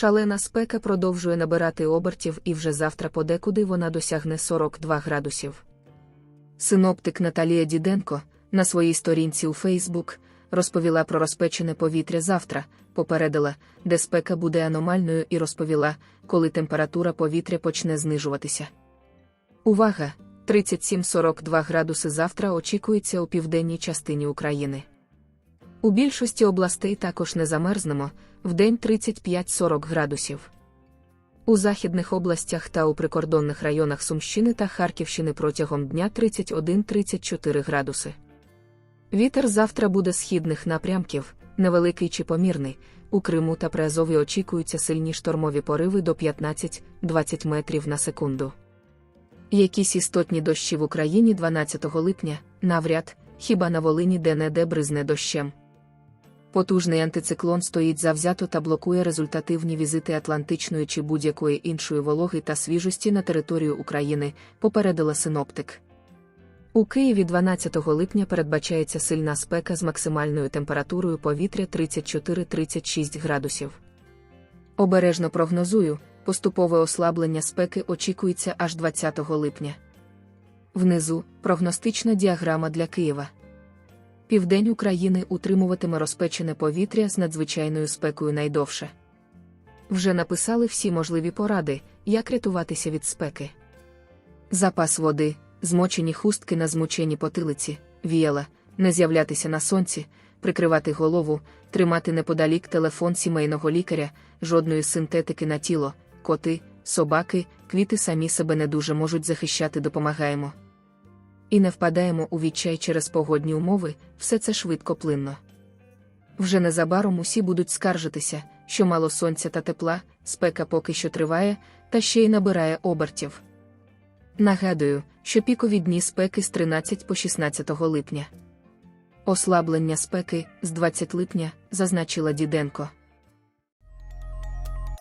Шалена спека продовжує набирати обертів і вже завтра подекуди вона досягне 42 градусів. Синоптик Наталія Діденко на своїй сторінці у Фейсбук розповіла про розпечене повітря завтра, попередила, де спека буде аномальною і розповіла, коли температура повітря почне знижуватися. Увага! 37-42 градуси завтра очікується у південній частині України. У більшості областей також не замерзнемо, вдень 35-40 градусів. У західних областях та у прикордонних районах Сумщини та Харківщини протягом дня 31-34 градуси. Вітер завтра буде східних напрямків, невеликий чи помірний. У Криму та Приазові очікуються сильні штормові пориви до 15-20 метрів на секунду. Якісь істотні дощі в Україні 12 липня, навряд, хіба на Волині де-не-де бризне дощем. Потужний антициклон стоїть завзято та блокує результативні візити Атлантичної чи будь-якої іншої вологи та свіжості на територію України, попередила синоптик. У Києві 12 липня передбачається сильна спека з максимальною температурою повітря 34-36 градусів. Обережно прогнозую, поступове ослаблення спеки очікується аж 20 липня. Внизу прогностична діаграма для Києва. Південь України утримуватиме розпечене повітря з надзвичайною спекою найдовше. Вже написали всі можливі поради, як рятуватися від спеки. Запас води, змочені хустки на змученій потилиці, віяла, не з'являтися на сонці, прикривати голову, тримати неподалік телефон сімейного лікаря, жодної синтетики на тіло, коти, собаки, квіти самі себе не дуже можуть захищати, допомагаємо. І не впадаємо у відчай через погодні умови, все це швидко плинно. Вже незабаром усі будуть скаржитися, що мало сонця та тепла, спека поки що триває, та ще й набирає обертів. Нагадую, що пікові дні спеки з 13 по 16 липня. Ослаблення спеки з 20 липня, зазначила Діденко.